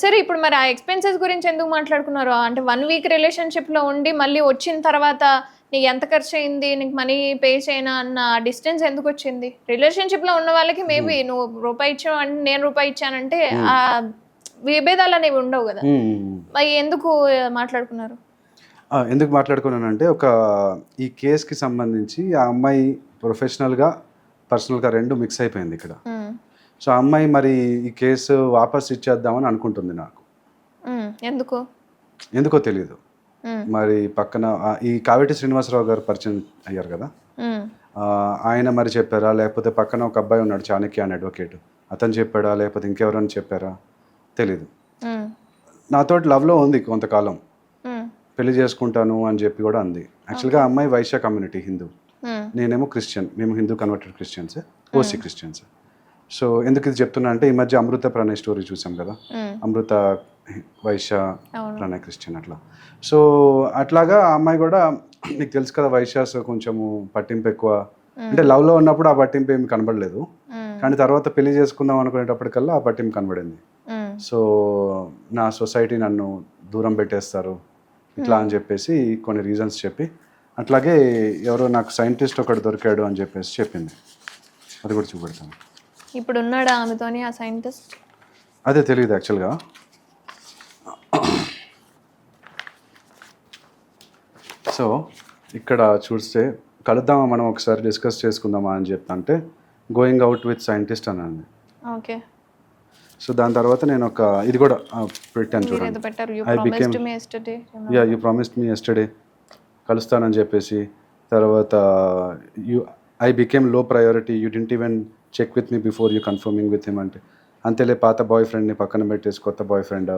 సరే ఇప్పుడు మరి ఆ ఎక్స్పెన్సెస్ గురించి ఎందుకు మాట్లాడుకున్నారు? అంటే వన్ వీక్ రిలేషన్షిప్లో ఉండి మళ్ళీ వచ్చిన తర్వాత నీకు ఎంత ఖర్చు అయింది నీకు మనీ పే చేయనా అన్న డిస్టెన్స్ ఎందుకు వచ్చింది? రిలేషన్షిప్లో ఉన్న వాళ్ళకి మేబీ నువ్వు రూపాయి ఇచ్చావు అంటే నేను రూపాయి ఇచ్చానంటే ఆ విభేదాలు అనేవి ఉండవు కదా. మరి ఎందుకు మాట్లాడుకున్నారు? ఎందుకు మాట్లాడుకున్నానంటే ఒక ఈ కేసుకి సంబంధించి ఆ అమ్మాయి ప్రొఫెషనల్గా పర్సనల్గా రెండు మిక్స్ అయిపోయింది ఇక్కడ. సో ఆ అమ్మాయి మరి ఈ కేసు వాపస్ ఇచ్చేద్దామని అనుకుంటుంది నాకు. ఎందుకు? ఎందుకో తెలియదు మరి పక్కన ఈ కావేటి శ్రీనివాసరావు గారు పరిచయం అయ్యారు కదా? ఆయన మరి చెప్పారా? లేకపోతే పక్కన ఒక అబ్బాయి ఉన్నాడు చాణక్య అని అడ్వకేట్ అతను చెప్పాడా? లేకపోతే ఇంకెవరైనా చెప్పారా? తెలీదు. నాతోటి లవ్లో ఉంది కొంతకాలం. పెళ్ళి చేసుకుంటాను అని చెప్పి కూడా అంది. యాక్చువల్గా అమ్మాయి వైశ్య కమ్యూనిటీ హిందూ. నేనేమో క్రిస్టియన్ మేము Hindu converted Christians OC Christians. So ఎందుకు ఇది చెప్తున్నా అంటే ఈ మధ్య అమృత ప్రణయ్ స్టోరీ చూసాం కదా? అమృత వైశ్య. ప్రణయ్ క్రిస్టియన్ అట్లా. సో అట్లాగా ఆ అమ్మాయి కూడా నీకు తెలుసు కదా వైశ్యాస్ కొంచెము పట్టింపు ఎక్కువ. అంటే లవ్లో ఉన్నప్పుడు ఆ పట్టింపు ఏమి కనబడలేదు. కానీ తర్వాత పెళ్ళి చేసుకుందాం అనుకునేటప్పటికల్లా ఆ పట్టింపు కనబడింది. సో నా సొసైటీ నన్ను దూరం పెట్టేస్తారు ఇట్లా అని చెప్పేసి కొన్ని రీజన్స్ చెప్పి అట్లాగే ఎవరో నాకు సైంటిస్ట్ ఒకటి దొరికాడు అని చెప్పేసి చెప్పింది. అది కూడా చూపెడతాను. ఇప్పుడు ఉన్నాడా ఆమెతోని ఆ సైంటిస్ట్? అదే తెలియదు యాక్చువల్గా. సో ఇక్కడ చూస్తే కలుద్దామా మనం ఒకసారి డిస్కస్ చేసుకుందామా అని చెప్పి అంటే గోయింగ్ అవుట్ విత్ సైంటిస్ట్ అని అంది ఓకే. సో దాని తర్వాత నేను ఒక ఇది కూడా పెట్టాను చూడండి. Ya you promised me yesterday కలుస్తానని చెప్పేసి తర్వాత you I బికేమ్లో priority you didn't even check with me before you confirming with him అంటే అంతేలే పాత బాయ్ ఫ్రెండ్ని పక్కన పెట్టేసి కొత్త బాయ్ ఫ్రెండ్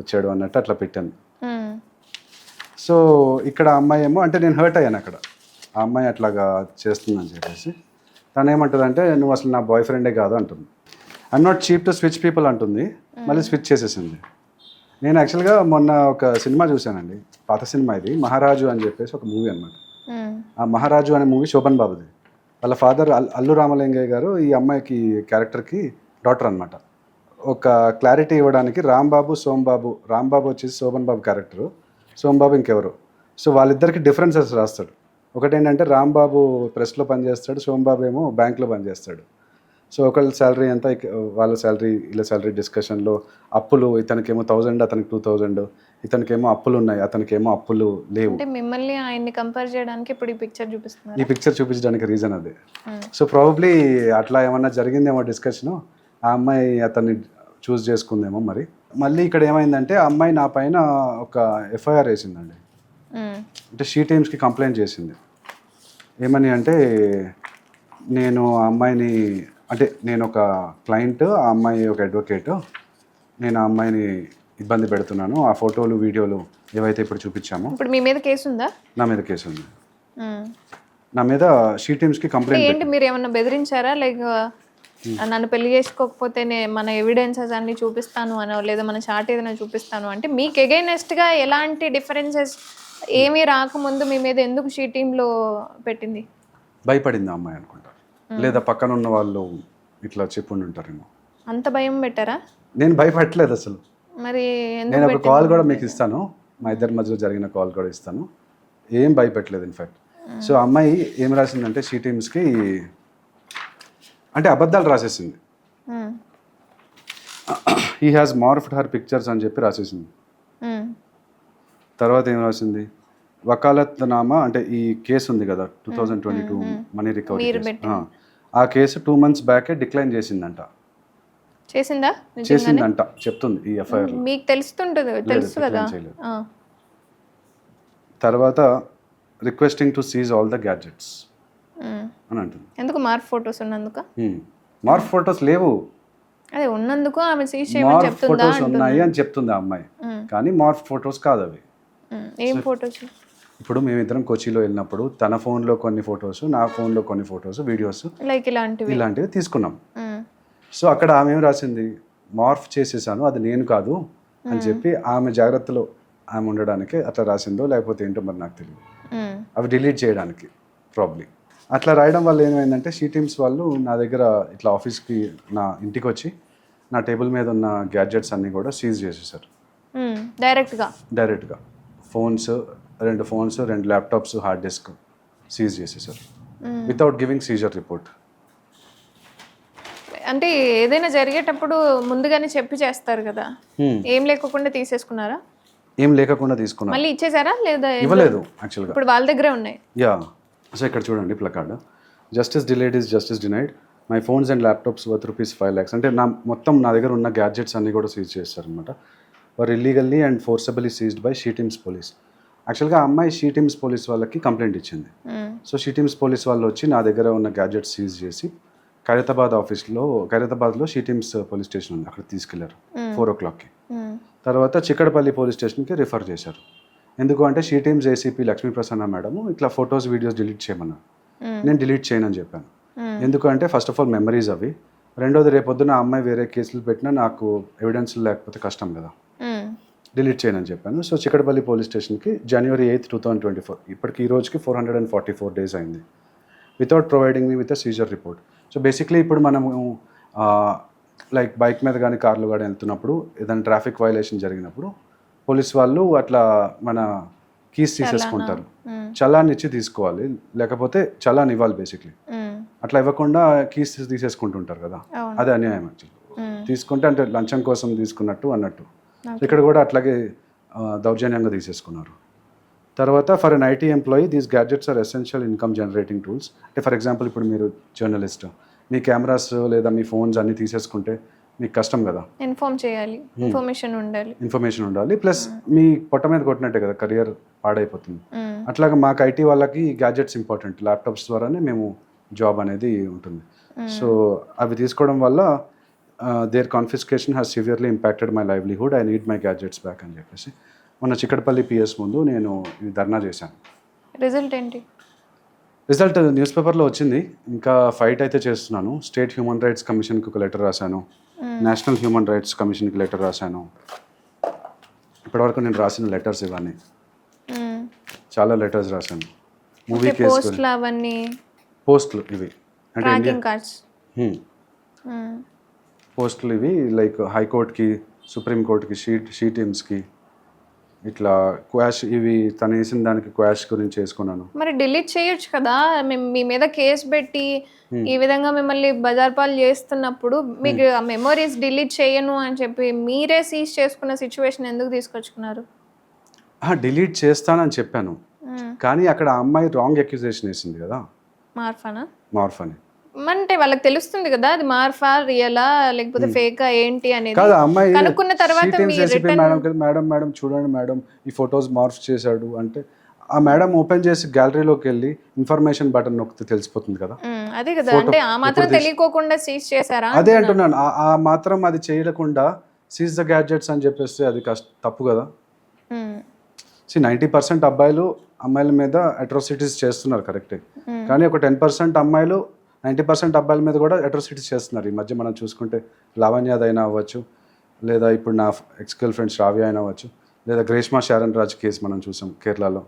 వచ్చాడు అన్నట్టు అట్లా పెట్టాను. సో ఇక్కడ అమ్మాయి ఏమో అంటే నేను హర్ట్ అయ్యాను అక్కడ. ఆ అమ్మాయి అట్లాగా చేస్తుందని చెప్పేసి. తను ఏమంటుంది నువ్వు అసలు నా బాయ్ ఫ్రెండే కాదు అంటుంది. I'm not cheap to switch people అంటుంది. మళ్ళీ స్విచ్ చేసేసింది. నేను యాక్చువల్గా మొన్న ఒక సినిమా చూశానండి. పాత సినిమా ఇది మహారాజు అని చెప్పేసి ఒక మూవీ అనమాట ఆ మహారాజు అనే మూవీ శోభన్ బాబుది. వాళ్ళ ఫాదర్ అల్లు రామలింగయ్య గారు ఈ అమ్మాయికి క్యారెక్టర్కి డాటర్ అనమాట ఒక క్లారిటీ ఇవ్వడానికి రాంబాబు సోంబాబు రాంబాబు వచ్చేసి శోభన్ బాబు క్యారెక్టరు సోంబాబు ఇంకెవరు. సో వాళ్ళిద్దరికి డిఫరెన్సెస్ రాస్తాడు. ఒకటి ఏంటంటే రాంబాబు ప్రెస్లో పనిచేస్తాడు సోంబాబు ఏమో బ్యాంక్లో పనిచేస్తాడు. సో ఒకళ్ళ శాలరీ ఎంత వాళ్ళ శాలరీ ఇలా శాలరీ డిస్కషన్లో అప్పులు ఇతనికేమో థౌజండ్ అతనికి టూ థౌజండ్ ఇతనికేమో అప్పులు ఉన్నాయి అతనికేమో అప్పులు లేవు. అంటే మిమ్మల్ని ఆయన్ని కంపేర్ చేయడానికి ఇప్పుడు ఈ పిక్చర్ చూపిస్తున్నారు. ఈ పిక్చర్ చూపించడానికి రీజన్ అదే. సో ప్రాబబ్లీ అట్లా ఏమన్నా జరిగిందేమో డిస్కషను ఆ అమ్మాయి అతన్ని చూస్ చేసుకుందేమో మరి. మళ్ళీ ఇక్కడ ఏమైందంటే ఆ అమ్మాయి నా పైన ఒక ఎఫ్ఐఆర్ వేసిందండి. అంటే షీ టీమ్స్కి కంప్లైంట్ చేసింది. ఏమని అంటే నేను ఆ అమ్మాయిని అంటే నేను ఒక క్లయింట్ ఆ అమ్మాయి ఒక అడ్వకేట్ నేను ఆ అమ్మాయిని ఇబ్బంది పెడుతున్నాను. ఆ ఫోటోలు వీడియోలు ఏవైతే ఇప్పుడు చూపించామో ఇప్పుడు మీ మీద కేసు ఉందా? నా మీద కేసు ఉంది. నా మీద షీ టీమ్స్కి అంటే కంప్లైంట్ ఏంటి? మీరు ఏమన్నా బెదిరించారా? లైక్ నన్ను పెళ్ళి చేసుకోకపోతే మన ఎవిడెన్సెస్ అన్ని చూపిస్తాను అనో లేదా మన చార్ట్ ఏదైనా చూపిస్తాను అంటే మీకు against గా ఎలాంటి డిఫరెన్సెస్ ఏమీ రాకముందు మీ మీద ఎందుకు షీ టీంలో పెట్టింది? భయపడింది అమ్మాయి అనుకుంటా. లేదా పక్కన ఉన్న వాళ్ళు ఇట్లా చెప్పుండి ఉంటారేమో అంత భయం పెట్టారా? నేను భయపడలేదు అసలు. మరి నేను ఒక కాల్ కూడా మీకు ఇస్తాను. మా ఇద్దరి మధ్యలో జరిగిన కాల్ కూడా ఇస్తాను. ఏం భయపెట్టలేదు ఇన్ఫాక్ట్ సో అమ్మాయి ఏం రాసిందంటే షీ టీమ్స్కి అంటే అబద్ధాలు రాసేసింది. He has morphed her pictures అని చెప్పి రాసేసింది. తర్వాత ఏం రాసింది? వకాలత్ నామా అంటే ఈ కేసు ఉంది కదా two thousand twenty two money recovery. ఆ కేసు టూ మంత్స్ బ్యాకే డిక్లైన్ చేసిందంట. చేసిందా? చేసిందంట చెప్తుంది ఈ ఎఫ్ఐఆర్ మీకు తెలుస్తుంటుంది తెలుసు కదా. తర్వాత requesting to seize all the gadgets. అని అంటుంది. ఎందుకు మార్క్ ఫొటోస్ ఉన్నందుకు? మార్ఫ్ ఫొటోస్ లేవు. అదే ఉన్నందుకు ఆమె సీజ్ చేయమని చెప్తుందా ఫొటోస్ ఉన్నాయి అని చెప్తుంది ఆ అమ్మాయి. కానీ మార్ఫ్ ఫొటోస్ కాదు అవి. ఏం ఫొటోస్? ఇప్పుడు మేమిద్దరం కొచ్చిలో వెళ్ళినప్పుడు తన ఫోన్లో కొన్ని ఫొటోస్ నా ఫోన్లో కొన్ని ఫొటోస్ వీడియోస్ లైక్ ఇలాంటివి. ఇలాంటివి తీసుకున్నాం. సో అక్కడ ఆమె ఏం రాసింది? మార్ఫ్ చేసేసాను అది నేను కాదు అని చెప్పి ఆమె జాగ్రత్తలో ఆమె ఉండడానికి అట్లా రాసిందో లేకపోతే ఏంటో మరి నాకు తెలియదు. అవి డిలీట్ చేయడానికి ప్రాబ్లీ అట్లా రాయడం వల్ల ఏమైందంటే షీ టీమ్స్ వాళ్ళు నా దగ్గర ఇట్లా ఆఫీస్కి నా ఇంటికి వచ్చి నా టేబుల్ మీద ఉన్న గ్యాడ్జెట్స్ అన్నీ కూడా సీజ్ చేసేసారు. డైరెక్ట్గా? డైరెక్ట్గా. ఫోన్స్ రెండు ఫోన్స్ రెండు ల్యాప్టాప్స్ హార్డ్ డిస్క్ సీజ్ చేసేసారు. Without giving seizure report. అంటే ఏదైనా జరిగేటప్పుడు ముందుగానే చెప్పి చేస్తారు కదా. ఏం లేకోకుండా తీసేసుకున్నారా? ఏం లేకుండా తీసుకున్నారు మళ్ళీ ఇచ్చేసారా లేదా ఇవ్వలేదు యాక్చువల్గా ఇప్పుడు వాళ్ళ దగ్గరే ఉన్నాయి. యా. సో ఇక్కడ చూడండి placard. Justice delayed is justice denied my phones and laptops worth rupees five lakhs అంటే నా మొత్తం నా దగ్గర ఉన్న గ్యాడ్జెట్స్ అన్నీ కూడా సీజ్ చేస్తారనమాట were illegally and forcibly seized by she teams police యాక్చువల్గా ఆ అమ్మాయి షీటిమ్స్ పోలీస్ వాళ్ళకి కంప్లైంట్ ఇచ్చింది. సో షీటిమ్స్ పోలీస్ వాళ్ళు వచ్చి నా దగ్గర ఉన్న గ్యాడ్జెట్స్ సీజ్ చేసి ఖైరతాబాద్ ఆఫీస్లో ఖైరతాబాద్లో షీటిమ్స్ పోలీస్ స్టేషన్ ఉంది అక్కడ తీసుకెళ్ళారు ఫోర్ ఓ క్లాక్కి. తర్వాత చిక్కడపల్లి పోలీస్ స్టేషన్కి రిఫర్ చేశారు. ఎందుకు అంటే she teams ACP Lakshmi Prasanna madam ఇట్లా ఫొటోస్ వీడియోస్ డిలీట్ చేయమన్నారు. నేను డిలీట్ చేయనని చెప్పాను. మ్మ్. ఎందుకు అంటే ఫస్ట్ ఆఫ్ ఆల్ మెమరీస్ అవి. రెండోది రేపొద్దున ఆ అమ్మాయి వేరే కేసులు పెట్టినా నాకు ఎవిడెన్స్ లేకపోతే కష్టం కదా. డిలీట్ చేయనని చెప్పాను. సో చిక్కడపల్లి పోలీస్ స్టేషన్కి January eighth two thousand twenty four. ఇప్పటికి ఈ రోజుకి four hundred and forty four days అయింది. Without providing me with seizure report. So basically ఇప్పుడు మనము లైక్ బైక్ మీద కానీ కార్లు కానీ వెళ్తున్నప్పుడు ఏదైనా ట్రాఫిక్ వైలేషన్ జరిగినప్పుడు పోలీస్ వాళ్ళు అట్లా మన కీస్ తీసేసుకుంటారు. చలాన్ ఇచ్చి తీసుకోవాలి. లేకపోతే చలాన్ ఇవ్వాలి బేసిక్లీ. అట్లా ఇవ్వకుండా కీస్ తీసేసుకుంటుంటారు కదా. అదే అన్యాయం యాక్చువల్లీ. తీసుకుంటే అంటే లంచం కోసం తీసుకున్నట్టు అన్నట్టు. ఇక్కడ కూడా అట్లాగే దౌర్జన్యంగా తీసేసుకున్నారు. తర్వాత for an IT employee these gadgets are essential income generating tools అంటే ఫర్ ఎగ్జాంపుల్ ఇప్పుడు మీరు జర్నలిస్ట్ మీ కెమెరాస్ లేదా మీ ఫోన్స్ అన్నీ తీసేసుకుంటే మీకు కష్టం కదా. ఇన్ఫార్మ్ చేయాలి ఇన్ఫర్మేషన్ ఉండాలి. ఇన్ఫర్మేషన్ ఉండాలి ప్లస్ మీ పొట్ట మీద కొట్టినట్టే కదా కెరియర్ పాడైపోతుంది. మ్మ్. అట్లాగా మాకు ఐటీ వాళ్ళకి గ్యాడ్జెట్స్ ఇంపార్టెంట్ ల్యాప్టాప్స్ ద్వారానే మేము జాబ్ అనేది ఉంటుంది. సో అవి తీసుకోవడం వల్ల their confiscation has severely impacted my livelihood I need my gadgets back అని చెప్పేసి. మొన్న చిక్కడపల్లి పిఎస్ ముందు నేను ధర్నా చేశాను. రిజల్ట్ ఏంటి? రిజల్ట్ న్యూస్ పేపర్లో వచ్చింది. ఇంకా ఫైట్ అయితే చేస్తున్నాను. స్టేట్ హ్యూమన్ రైట్స్ కమిషన్కి ఒక లెటర్ రాశాను. నేషనల్ హ్యూమన్ రైట్స్ కమిషన్కి లెటర్ రాశాను. ఇప్పటివరకు నేను రాసిన లెటర్స్ ఇవన్నీ. చాలా లెటర్స్ రాశాను. మూవీ కేసు పోస్ట్లు అవన్నీ? పోస్టులు ఇవి. అంటే పోస్టులు ఇవి. లైక్ హైకోర్టుకి సుప్రీంకోర్టుకి షీట్ షీ టీమ్స్కి ఇట్లా క్వాష్ ఇవి తను వేసిన దానికి క్వాష్ గురించి వేసుకున్నాను. మరి డిలీట్ చేయొచ్చు కదా? మీ మీద కేసు పెట్టి ఈ విధంగా మిమ్మల్ని బజార్ పాలు చేస్తున్నప్పుడు మీకు ఆ మెమరీస్ డిలీట్ చేయను అని చెప్పి మీరే సీజ్ చేసుకున్న సిచ్యువేషన్ ఎందుకు తీసుకొచ్చుకున్నారు? డిలీట్ చేస్తానని చెప్పాను. కానీ అక్కడ అమ్మాయి రాంగ్ అక్యూజేషన్ వేసింది కదా? మార్ఫానా? మార్ఫ్ అని అంటే వాళ్ళకి తెలుస్తుంది కదా అది మార్ఫా రియలా లేకపోతే ఫేకా ఏంటి అనేది కాదు అమ్మాయి కనుక్కున్న తర్వాత మేడం మేడం మేడం చూడండి మేడం ఈ ఫొటోస్ మార్ఫ్ చేశాడు అంటే ఆ మేడం ఓపెన్ చేసి గ్యాలరీలోకి వెళ్ళి ఇన్ఫర్మేషన్ బటన్ నొక్కితే తెలిసిపోతుంది కదా మ్మ్. అదే కదా అంటే ఆ మాత్రం తెలియకోకుండా సీజ్ చేశారా అదే అంటున్నాను ఆ- మాత్రం అది చేయకుండా సీజ్ ద గ్యాడ్జెట్స్ అని చెప్పేస్తే అది కష్ట తప్పు కదా. సి నైంటీ పర్సెంట్ అబ్బాయిలు అమ్మాయిల మీద అట్రాసిటీస్ చేస్తున్నారు కరెక్టే Hmm. కానీ ఒక టెన్ పర్సెంట్ అమ్మాయిలు నైంటీ పర్సెంట్ అబ్బాయిల మీద కూడా అట్రాసిటీస్ చేస్తున్నారు. ఈ మధ్య మనం చూసుకుంటే లావణ్యాద్ అయినా అవ్వచ్చు లేదా ఇప్పుడు నా ఎక్స్ గర్ల్ ఫ్రెండ్ శ్రావ్య అయినా అవ్వచ్చు లేదా గ్రేష్మా శారన్ రాజ్ కేసు మనం చూసాం కేరళలో.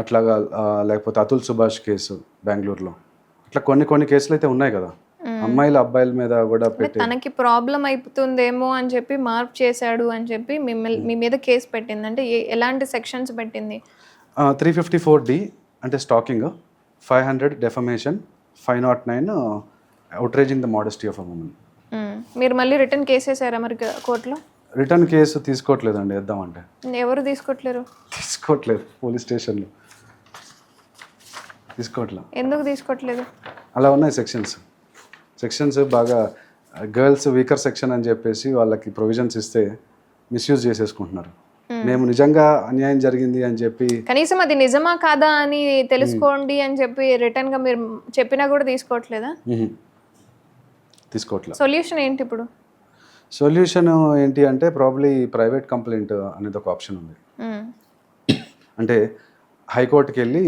అట్లాగా లేకపోతే అతుల్ సుభాష్ కేసు బెంగళూరులో. అట్లా కొన్ని కొన్ని కేసులు అయితే ఉన్నాయి కదా. అమ్మాయిల అబ్బాయిల మీద కూడా పెట్టి తనకి ప్రాబ్లం అయిపోతుందేమో అని చెప్పి మార్ప్ చేశాడు అని చెప్పి మిమ్మల్ని మీ మీద కేసు పెట్టింది. అంటే ఎలాంటి సెక్షన్స్ పెట్టింది? త్రీ ఫిఫ్టీ ఫోర్ డి అంటే stalking five hundred defamation five naught nine outraging the modesty of a woman hmm. మీరు మళ్ళీ రిటర్న్ కేసు వేసారా మరి కోర్టులో? రిటర్న్ కేసు తీసుకోవట్లేదండి వేద్దామంటే. ఎవరు తీసుకోవట్లేరు? తీసుకోవట్లేదు పోలీస్ స్టేషన్లో. తీసుకోవట్లే. ఎందుకు తీసుకోవట్లేదు? అలా ఉన్నాయి సెక్షన్స్. సెక్షన్స్ బాగా గర్ల్స్ వీకర్ సెక్షన్ అని చెప్పేసి వాళ్ళకి ప్రొవిజన్స్ ఇస్తే మిస్యూజ్ చేసేసుకుంటున్నారు. మేము నిజంగా అన్యాయం జరిగింది అని చెప్పి కనీసం అది నిజమా కాదా అని తెలుసుకోండి అని చెప్పి రిటర్న్గా మీరు చెప్పినా కూడా తీసుకోవట్లేదా? మ్మ్. తీసుకోవట్లే సొల్యూషన్ ఏంటి ఇప్పుడు? సొల్యూషన్ ఏంటి అంటే ప్రాబ్లీ ప్రైవేట్ కంప్లైంట్ అనేది ఒక ఆప్షన్ ఉంది. అంటే హైకోర్టుకి వెళ్ళి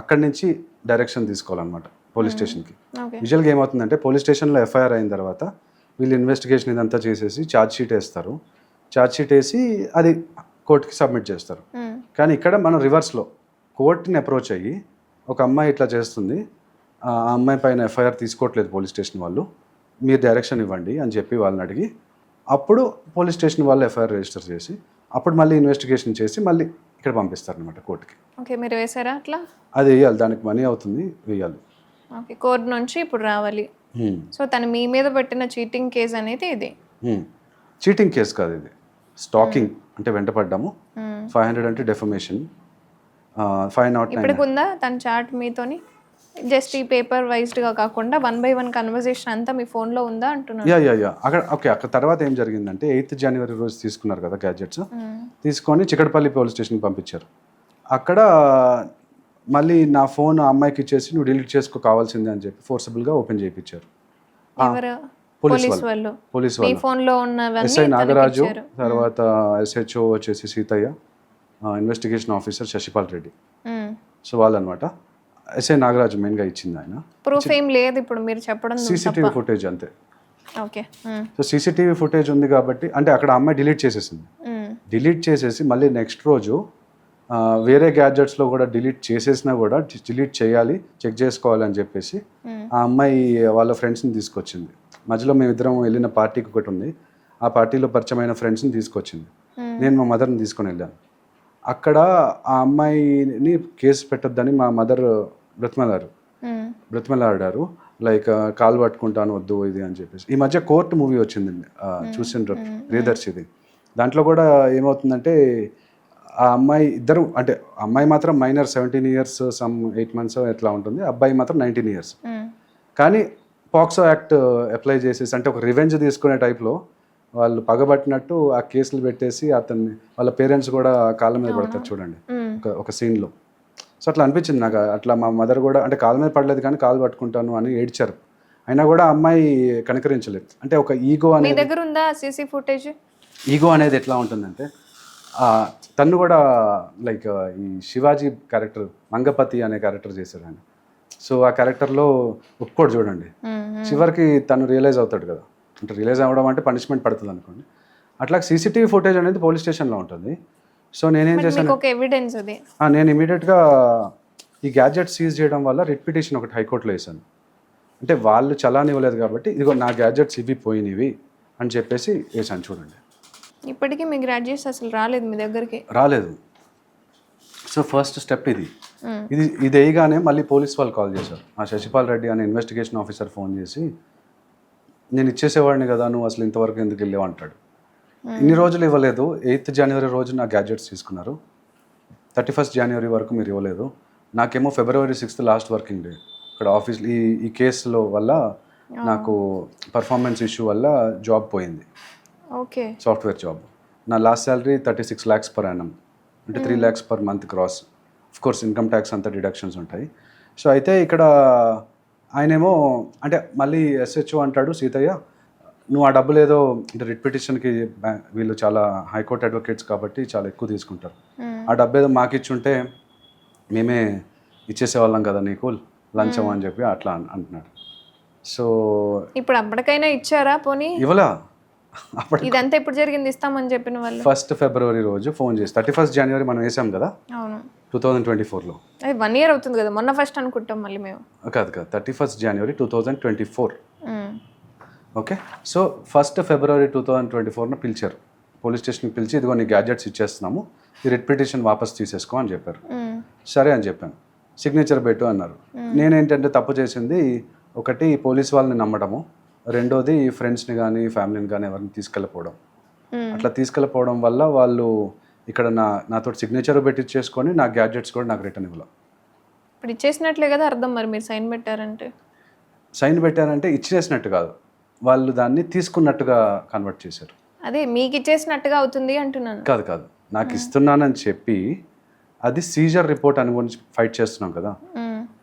అక్కడి నుంచి డైరెక్షన్ తీసుకోవాలన్నమాట పోలీస్ స్టేషన్కి యూజువల్గా ఏమవుతుందంటే పోలీస్ స్టేషన్లో ఎఫ్ఐఆర్ అయిన తర్వాత వీళ్ళు ఇన్వెస్టిగేషన్ ఇదంతా చేసేసి ఛార్జ్ షీట్ వేస్తారు. ఛార్జ్ షీట్ వేసి అది కోర్టుకి సబ్మిట్ చేస్తారు. కానీ ఇక్కడ మనం రివర్స్లో కోర్టుని అప్రోచ్ అయ్యి ఒక అమ్మాయి ఇట్లా చేస్తుంది. ఆ అమ్మాయి పైన ఎఫ్ఐఆర్ తీసుకోవట్లేదు పోలీస్ స్టేషన్ వాళ్ళు. మీరు డైరెక్షన్ ఇవ్వండి అని చెప్పి వాళ్ళని అడిగి అప్పుడు పోలీస్ స్టేషన్ వాళ్ళు ఎఫ్ఐఆర్ రిజిస్టర్ చేసి అప్పుడు మళ్ళీ ఇన్వెస్టిగేషన్ చేసి మళ్ళీ ఇక్కడ పంపిస్తారనమాట కోర్టుకి. ఓకే మీరు వేసారా అట్లా? అది వేయాలి దానికి మనీ అవుతుంది వేయాలి. ఓకే కోర్టు నుంచి ఇప్పుడు రావాలి. సో తను మీ మీద పెట్టిన చీటింగ్ కేసు అనేది ఇది. చీటింగ్ కేసు కాదు ఇది. స్టాకింగ్ అంటే వెంటపడ్డాము. ఫైవ్ హండ్రెడ్ అంటే డెఫమేషన్. ఫైవ్ నాట్ ఇప్పటికి ఉందా తన చాట్ మీతోని? జస్ట్ ఈ పేపర్ వైజ్డ్గా కాకుండా వన్ బై వన్ కన్వర్జేషన్ అంతా మీ ఫోన్లో ఉందా అంటున్నాను యా యా యా. అక్కడ ఓకే అక్కడ తర్వాత ఏం జరిగిందంటే ఎయిత్ జనవరి రోజు తీసుకున్నారు కదా గ్యాడ్జెట్స్. తీసుకొని చికటపల్లి పోలీస్ స్టేషన్కి పంపించారు. అక్కడ మళ్ళీ నా ఫోన్ ఆ అమ్మాయికి ఇచ్చేసి నువ్వు డిలీట్ చేసుకో కావాల్సిందే అని చెప్పి ఫోర్సబుల్గా ఓపెన్ చేయించారు. పోలీస్ వాళ్ళు. ఎస్ఐ నాగరాజు. తర్వాత ఎస్హెచ్ఓ వచ్చేసి Seethaiah investigation officer Shashipal Reddy. So వాళ్ళు అనమాట ఎస్ఐ నాగరాజు మెయిన్గా ఇచ్చింది ఆయన. ప్రూఫ్ ఏం లేదు ఇప్పుడు మీరు చెప్పడం సీసీటీవీ ఫుటేజ్ అంతే. ఓకే. సో సీసీటీవీ ఫుటేజ్ ఉంది కాబట్టి అంటే అక్కడ అమ్మాయి డిలీట్ చేసేసింది. డిలీట్ చేసేసి మళ్ళీ నెక్స్ట్ రోజు వేరే గ్యాడ్జెట్స్లో కూడా డిలీట్ చేసేసినా కూడా డిలీట్ చేయాలి చెక్ చేసుకోవాలి అని చెప్పేసి. ఆ అమ్మాయి వాళ్ళ ఫ్రెండ్స్ని తీసుకొచ్చింది. మధ్యలో మేమిద్దరం వెళ్ళిన పార్టీకి ఒకటి ఉంది. ఆ పార్టీలో పరిచయమైన ఫ్రెండ్స్ని తీసుకొచ్చింది. నేను మా మదర్ని తీసుకొని వెళ్ళాను. అక్కడ ఆ అమ్మాయిని కేసు పెట్టొద్దని మా మదర్ బ్రతిమలారు. బ్రతిమలాడారు. లైక్ కాలు పట్టుకుంటాను వద్దు ఇది అని చెప్పేసి. ఈ మధ్య కోర్టు మూవీ వచ్చిందండి ఆ, చూసిండ్రు. ప్రియదర్శిది దాంట్లో కూడా ఏమవుతుందంటే ఆ అమ్మాయి ఇద్దరు అంటే అమ్మాయి మాత్రం minor seventeen years some eight months ఎట్లా ఉంటుంది అబ్బాయి మాత్రం నైన్టీన్ ఇయర్స్. కానీ పాక్సో యాక్ట్ అప్లై చేసేసి అంటే ఒక రివెంజ్ తీసుకునే టైప్లో వాళ్ళు పగబట్టినట్టు ఆ కేసులు పెట్టేసి అతన్ని వాళ్ళ పేరెంట్స్ కూడా కాళ్ళ మీద పడతారు చూడండి. ఒక ఒక సీన్లో సో అట్లా అనిపించింది నాకు అట్లా మా మదర్ కూడా అంటే కాళ్ళ మీద పడలేదు కానీ కాలు పట్టుకుంటాను అని ఏడ్చారు. అయినా కూడా అమ్మాయి కనికరించలేదు. అంటే ఒక ఈగో అనేది దగ్గర ఉందా సీసీ ఫుటేజ్? ఈగో అనేది ఎట్లా ఉంటుందంటే తను కూడా లైక్ ఈ శివాజీ క్యారెక్టర్ మంగపతి అనే క్యారెక్టర్ చేశారు ఆయన సో ఆ క్యారెక్టర్లో ఒప్పుకోడు చూడండి. చివరికి తను రియలైజ్ అవుతాడు కదా. అంటే రియలైజ్ అవ్వడం అంటే పనిష్మెంట్ పడుతుంది అనుకోండి. అట్లా సీసీటీవీ ఫుటేజ్ అనేది పోలీస్ స్టేషన్లో ఉంటుంది. సో నేనేం చేశాను ఎవిడెన్స్ నేను ఇమీడియట్గా ఈ గ్యాడ్జెట్ సీజ్ చేయడం వల్ల రిట్ పిటిషన్ ఒకటి హైకోర్టులో వేసాను అంటే వాళ్ళు చలాని ఇవ్వలేదు కాబట్టి ఇదిగో నా గ్యాడ్జెట్స్ ఇవి పోయినవి అని చెప్పేసి వేసాను చూడండి. ఇప్పటికీ మీ గ్రాడ్యుయేట్స్ అసలు రాలేదు మీ దగ్గరికి. రాలేదు. సో ఫస్ట్ స్టెప్ ఇది. మ్మ్. ఇది ఇది వేయగానే మళ్ళీ పోలీస్ వాళ్ళు కాల్ చేశారు. ఆ శశిపాల్ రెడ్డి అనే ఇన్వెస్టిగేషన్ ఆఫీసర్ ఫోన్ చేసి నేను ఇచ్చేసేవాడిని కదా నువ్వు అసలు ఇంతవరకు ఎందుకు వెళ్ళావు? అంటాడు. ఇన్ని రోజులు ఇవ్వలేదు. ఎయిత్ జనవరి రోజు నా గ్యాడ్జెట్స్ తీసుకున్నారు. థర్టీ ఫస్ట్ జనవరి వరకు మీరు ఇవ్వలేదు. నాకేమో February sixth last working day ఇక్కడ ఆఫీస్ ఈ ఈ కేసులో వల్ల నాకు పర్ఫార్మెన్స్ ఇష్యూ వల్ల జాబ్ పోయింది. ఓకే. Software job. నా last salary thirty six lakhs per annum. అంటే three lakhs per month gross. Of course income tax అంతా డిడక్షన్స్ ఉంటాయి. సో అయితే ఇక్కడ ఆయనేమో అంటే మళ్ళీ ఎస్హెచ్ఓ అంటాడు సీతయ్య నువ్వు ఆ డబ్బులు ఏదో అంటే రిట్ పిటిషన్కి వీళ్ళు చాలా హైకోర్టు అడ్వకేట్స్ కాబట్టి చాలా ఎక్కువ తీసుకుంటారు. మ్మ్. ఆ డబ్బు ఏదో మాకు ఇచ్చుంటే మేమే ఇచ్చేసేవాళ్ళం కదా నీకు లంచం అని చెప్పి అట్లా అంటున్నాడు. సో ఇప్పుడు అప్పటికైనా ఇచ్చారా పోనీ? ఇవ్వలా. ఇదంతా ఇప్పుడు జరిగింది? ఇస్తామని చెప్పిన వాళ్ళు. ఫస్ట్ ఫిబ్రవరి రోజు ఫోన్ చేసి థర్టీ ఫస్ట్ జనవరి మనం వేసాం కదా? అవును. టూ థౌజండ్ ట్వంటీ ఫోర్లో అది వన్ ఇయర్ అవుతుంది కదా. మొన్న ఫస్ట్ అనుకుంటాం మళ్ళీ మేము. కాదు కాదు. Thirty first January two thousand twenty four. Okay? So first February two thousand twenty ఫోర్న పిలిచారు. పోలీస్ స్టేషన్కి పిలిచి ఇదిగో నీ గ్యాడ్జెట్స్ ఇచ్చేస్తున్నాము. ఈ రిట్ పిటిషన్ వాపస్ తీసేసుకో అని చెప్పారు. సరే అని చెప్పాను. సిగ్నేచర్ పెట్టు అన్నారు. నేనేంటంటే తప్పు చేసింది ఒకటి పోలీస్ వాళ్ళని నమ్మడము రెండోది ఫ్రెండ్స్ని కానీ ఫ్యామిలీని కానీ ఎవరిని తీసుకెళ్ళిపోవడం. అట్లా తీసుకెళ్ళిపోవడం వల్ల వాళ్ళు ఇక్కడ నా నాతో సిగ్నేచర్ పెట్టించేసుకొని నా గ్యాడ్జెట్స్ కూడా నాకు రిటర్న్ ఇవ్వాలి. ఇప్పుడు ఇచ్చేసినట్లే కదా అర్థం మరి మీరు సైన్ పెట్టారంటే? సైన్ పెట్టారంటే ఇచ్చేసినట్టు కాదు. వాళ్ళు దాన్ని తీసుకున్నట్టుగా కన్వర్ట్ చేశారు. అదే మీకు ఇచ్చేసినట్టుగా అవుతుంది అంటున్నాను. కాదు కాదు. నాకు ఇస్తున్నానని చెప్పి అది సీజర్ రిపోర్ట్ అని గురించి ఫైట్ చేస్తున్నాం కదా.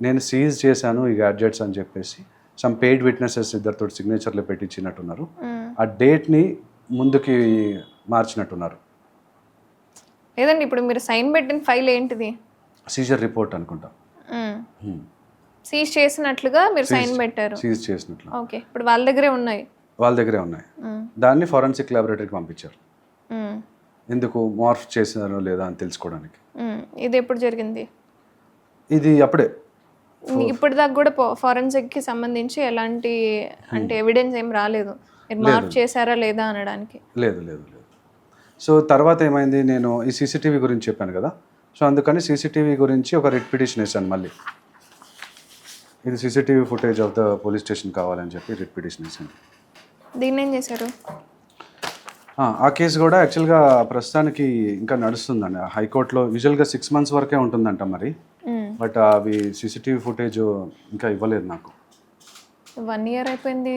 నేను సీజ్ చేశాను ఈ గ్యాడ్జెట్స్ అని చెప్పేసి. సమ్ పెయిడ్ విట్నెసెస్ ఇద్దరితో సిగ్నేచర్లు పెట్టించినట్టున్నారు. మ్మ్. ఆ డేట్ని ముందుకి మార్చినట్టున్నారు. లేదండి ఇప్పుడు మీరు సైన్ పెట్టిన ఫైల్ ఏంటిది? సీజర్ రిపోర్ట్ అనుకుంటా. Hmm. సీజ్ చేసినట్లుగా మీరు సైన్ పెట్టారు. సీజ్ చేసినట్లు. ఓకే ఇప్పుడు వాళ్ళ దగ్గరే ఉన్నాయి. వాళ్ళ దగ్గరే ఉన్నాయి. దాన్ని ఫారెన్సిక్ ల్యాబొరేటరీకి పంపించారు. ఎందుకు మార్ఫ్ చేసినారో లేదా అని తెలుసుకోవడానికి. ఇది ఎప్పుడు జరిగింది? ఇది అప్పుడే. ఇప్పుడు దాకా కూడా ఫారెన్సిక్కి సంబంధించి ఎలాంటి అంటే ఎవిడెన్స్ ఏం రాలేదు. మీరు మార్క్ చేశారా లేదా అనడానికి? లేదు లేదు లేదు. సో తర్వాత ఏమైంది? నేను ఈ సీసీటీవీ గురించి చెప్పాను కదా. సో అందుకని సీసీటీవీ గురించి ఒక రిట్ పిటిషన్ వేసాను మళ్ళీ. ఇది CCTV footage of the police station కావాలని చెప్పి రిట్ పిటిషన్ వేసాను దీన్ని ఏం చేశారు? ఆ, కేసు కూడా యాక్చువల్గా ప్రస్తుతానికి ఇంకా నడుస్తుందండి. హైకోర్టులో యూజువల్గా సిక్స్ మంత్స్ వరకే ఉంటుందంట మరి. బట్ అవి సీసీటీవీ ఫుటేజ్ ఇంకా ఇవ్వలేదు నాకు. వన్ ఇయర్ అయిపోయింది.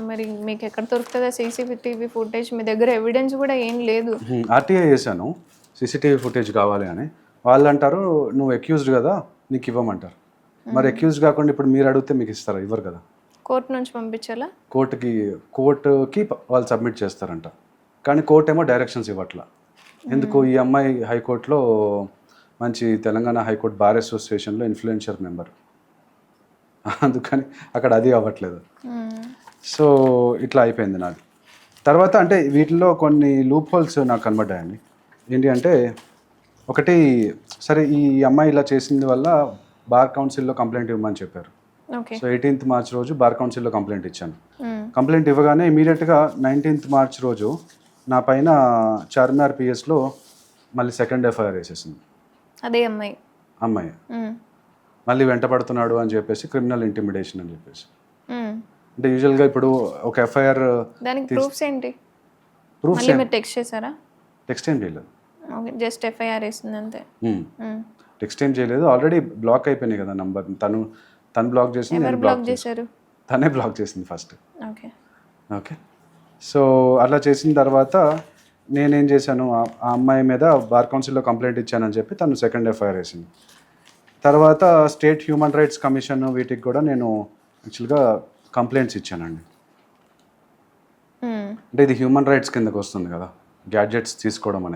మరి మీకు ఎక్కడ దొరుకుతుందా సీసీటీవీ ఫుటేజ్? మీ దగ్గర ఎవిడెన్స్ కూడా ఏం లేదు. ఆర్టీఐ చేశాను. సీసీటీవీ ఫుటేజ్ కావాలి అని. వాళ్ళు అంటారు నువ్వు అక్యూజ్డ్ కదా నీకు ఇవ్వమంటారు. మరి అక్యూజ్డ్ కాకుండా ఇప్పుడు మీరు అడిగితే మీకు ఇస్తారా? ఇవ్వరు కదా. కోర్టు నుంచి పంపించాలా? కోర్టుకి కోర్టుకి వాళ్ళు సబ్మిట్ చేస్తారంట. కానీ కోర్టు ఏమో డైరెక్షన్స్ ఇవ్వట్ల. ఎందుకు? ఈ అమ్మాయి హైకోర్టులో మంచి తెలంగాణ హైకోర్టు బార్ అసోసియేషన్లో ఇన్ఫ్లుయెన్షియర్ మెంబర్. అందుకని అక్కడ అది అవ్వట్లేదు. మ్మ్. సో ఇట్లా అయిపోయింది నాది. తర్వాత అంటే వీటిలో కొన్ని లూప్ హోల్స్ నాకు కనబడ్డాయండి. ఏంటి అంటే ఒకటి సరే ఈ అమ్మాయి ఇలా చేసింది వల్ల బార్ కౌన్సిల్లో కంప్లైంట్ ఇవ్వమని చెప్పారు. సో ఎయిటీన్త్ మార్చ్ రోజు బార్ కౌన్సిల్లో కంప్లైంట్ ఇచ్చాను. మ్మ్. కంప్లైంట్ ఇవ్వగానే ఇమీడియట్గా నైన్టీన్త్ మార్చ్ రోజు నా పైన చార్మినార్ పిఎస్లో మళ్ళీ సెకండ్ ఎఫ్ఐఆర్ వేసేసింది. అదే అమ్మాయి. అమ్మాయి. మ్మ్. మళ్ళీ వెంటపడుతున్నాడు అని చెప్పేసి క్రిమినల్ ఇంటిమిడేషన్ అని చెప్పేసి. అంటే యూజువల్గా ఇప్పుడు ఒక ఎఫ్ఐఆర్ దానికి ప్రూఫ్స్ ఏంటి? ప్రూఫ్స్ మీరు టెక్స్ట్ చేశారా? టెక్స్ట్ ఏం చేయలేదు. ఓకే జస్ట్ ఎఫ్ఐఆర్ వేసింది అంతే. టెక్స్ట్ ఏం చేయలేదు. ఆల్రెడీ బ్లాక్ అయిపోయినాయి కదా నంబర్ తను తను బ్లాక్ చేసింది నేను బ్లాక్ చేశారు? తనే బ్లాక్ చేసింది ఫస్ట్ ఓకే. ఓకే సో అట్లా చేసిన తర్వాత నేనేం చేశాను? ఆ- అమ్మాయి మీద బార్ కౌన్సిల్లో కంప్లైంట్ ఇచ్చానని చెప్పి తను సెకండ్ ఎఫ్ఐఆర్ వేసింది. తర్వాత స్టేట్ హ్యూమన్ రైట్స్ కమిషన్ వీటికి కూడా నేను యాక్చువల్గా కంప్లైంట్స్ ఇచ్చానండి. అంటే ఇది హ్యూమన్ రైట్స్ కిందకు వస్తుంది కదా. గ్యాడ్జెట్స్ తీసుకోవడం అనేది.